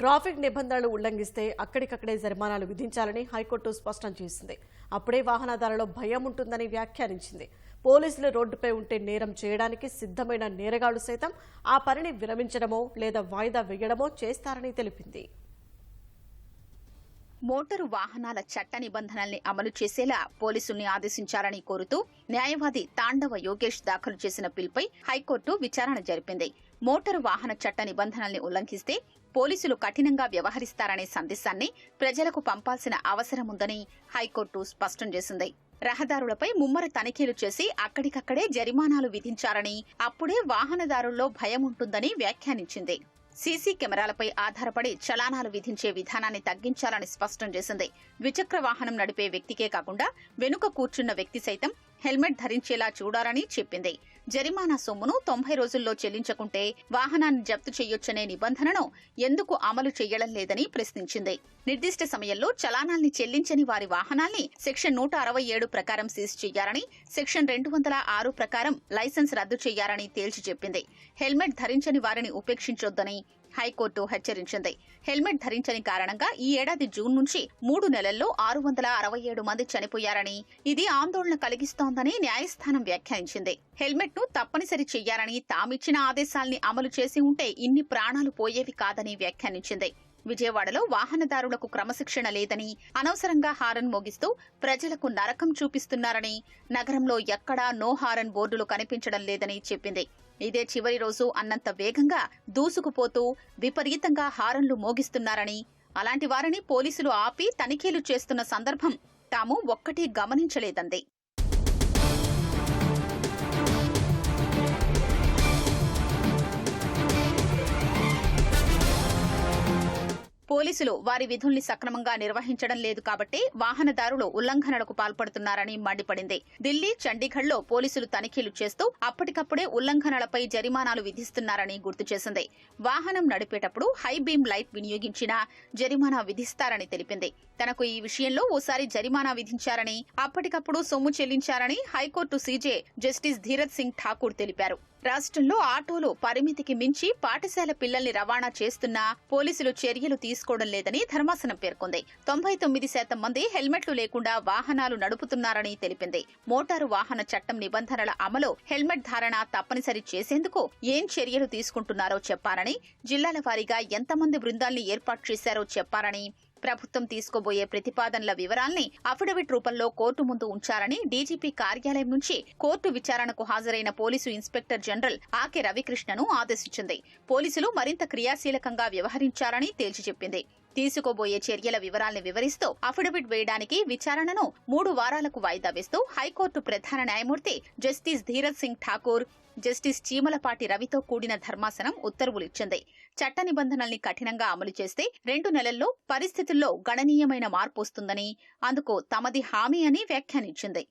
Traffic నిబంధనలు ఉల్లంఘిస్తే అక్కడికక్కడే జరిమానాలు విధించాలని హైకోర్టు స్పష్టం చేసింది. అప్పుడే వాహనదారులో భయం ఉంటుందని వ్యాఖ్యానించింది. పోలీసులు రోడ్డుపై ఉంటే నేరం చేయడానికి సిద్ధమైన నేరగాళ్ళు సైతం ఆ పనిని విరమించడమో లేదా వాయిదా వేయడమో చేస్తారని తెలిపింది. మోటారు వాహనాల చట్ట నిబంధనల్ని అమలు చేసేలా పోలీసుల్ని ఆదేశించాలని కోరుతూ న్యాయవాది తాండవ యోగేష్ దాఖలు చేసిన పిల్పై హైకోర్టు విచారణ జరిపింది. మోటారు వాహన చట్ట నిబంధనల్ని ఉల్లంఘిస్తే పోలీసులు కఠినంగా వ్యవహరిస్తారనే సందేశాన్ని ప్రజలకు పంపాల్సిన అవసరముందని హైకోర్టు స్పష్టం చేసింది. రహదారులపై ముమ్మర తనిఖీలు చేసి అక్కడికక్కడే జరిమానాలు విధించారని అప్పుడే వాహనదారుల్లో భయం ఉంటుందని వ్యాఖ్యానించింది. సీసీ కెమెరాలపై ఆధారపడి చలానాలు విధించే విధానాన్ని తగ్గించాలని స్పష్టం చేసింది. ద్విచక్ర వాహనం నడిపే వ్యక్తికే కాకుండా వెనుక కూర్చున్న వ్యక్తి సైతం హెల్మెట్ ధరించేలా చూడాలని చెప్పింది. జరిమానా సొమ్మును తొంభై రోజుల్లో చెల్లించకుంటే వాహనాన్ని జప్తు చేయొచ్చనే నిబంధనను ఎందుకు అమలు చేయడం లేదని ప్రశ్నించింది. నిర్దిష్ట సమయంలో చలానాల్ని చెల్లించని వారి వాహనాల్ని సెక్షన్ నూట అరవై ఏడు ప్రకారం సీజ్ చేయాలని సెక్షన్ రెండు వందల ఆరు ప్రకారం లైసెన్స్ రద్దు చేయాలని తేల్చి చెప్పింది. హెల్మెట్ ధరించని వారిని ఉపేక్షించొద్దని హైకోర్టు హెచ్చరించింది. హెల్మెట్ ధరించని కారణంగా ఈ ఏడాది జూన్ నుంచి మూడు నెలల్లో ఆరు వందల అరవై ఏడు మంది చనిపోయారని ఇది ఆందోళన కలిగిస్తోందని న్యాయస్థానం వ్యాఖ్యానించింది. హెల్మెట్ను తప్పనిసరి చేయాలని తామిచ్చిన ఆదేశాల్ని అమలు చేసి ఉంటే ఇన్ని ప్రాణాలు పోయేవి కాదని వ్యాఖ్యానించింది. విజయవాడలో వాహనదారులకు క్రమశిక్షణ లేదని అనవసరంగా హారన్ మోగిస్తూ ప్రజలకు నరకం చూపిస్తున్నారని నగరంలో ఎక్కడా నో హారన్ బోర్డులు కనిపించడం లేదని చెప్పింది. ఇదే చివరి రోజు అన్నంత వేగంగా దూసుకుపోతూ విపరీతంగా హారన్లు మోగిస్తున్నారని అలాంటి వారిని పోలీసులు ఆపి తనిఖీలు చేస్తున్న సందర్భం తాము ఒక్కటి గమనించలేదంది. పోలీసులు వారి విధుల్ని సక్రమంగా నిర్వహించడం లేదు కాబట్టి వాహనదారులు ఉల్లంఘనలకు పాల్పడుతున్నారని మండిపడింది. ఢిల్లీ చండీగఢ్లో పోలీసులు తనిఖీలు చేస్తూ అప్పటికప్పుడే ఉల్లంఘనలపై జరిమానాలు విధిస్తున్నారని గుర్తు చేసింది. వాహనం నడిపేటప్పుడు హై బీమ్ లైట్ వినియోగించినా జరిమానా విధిస్తారని తెలిపింది. తనకు ఈ విషయంలో ఓసారి జరిమానా విధించారని అప్పటికప్పుడు సొమ్ము చెల్లించారని high court CJ justice Dhiraj Singh Thakur తెలిపారు. రాష్ట్రంలో ఆటోలు పరిమితికి మించి పాఠశాల పిల్లల్ని రవాణా చేస్తున్నా పోలీసులు చర్యలు తీసుకోవడం లేదని ధర్మాసనం పేర్కొంది. తొంభై తొమ్మిది శాతం మంది హెల్మెట్లు లేకుండా వాహనాలు నడుపుతున్నారని తెలిపింది. మోటారు వాహన చట్టం నిబంధనల అమలు హెల్మెట్ ధారణ తప్పనిసరి చేసేందుకు ఏం చర్యలు తీసుకుంటున్నారో చెప్పారని జిల్లాల వారీగా ఎంతమంది బృందాల్ని ఏర్పాటు చేశారో చెప్పారని ప్రభుత్వం తీసుకోబోయే ప్రతిపాదనల వివరాల్ని అఫిడవిట్ రూపంలో కోర్టు ముందు ఉంచారని డీజీపీ కార్యాలయం నుంచి కోర్టు విచారణకు హాజరైన police inspector general A K రవికృష్ణను ఆదేశించింది. పోలీసులు మరింత క్రియాశీలకంగా వ్యవహరించారని తేల్చి చెప్పింది. తీసుకోబోయే చర్యల వివరాల్ని వివరిస్తూ అఫిడవిట్ వేయడానికి విచారణను మూడు వారాలకు వాయిదా వేస్తూ హైకోర్టు ప్రధాన న్యాయమూర్తి జస్టిస్ ధీరజ్ సింగ్ ఠాకూర్ జస్టిస్ చీమలపాటి రవితో కూడిన ధర్మాసనం ఉత్తర్వులిచ్చింది. చట్ట నిబంధనల్ని కఠినంగా అమలు చేస్తే రెండు నెలల్లో పరిస్థితుల్లో గణనీయమైన మార్పు వస్తుందని అందుకు తమది హామీ అని వ్యాఖ్యానించింది.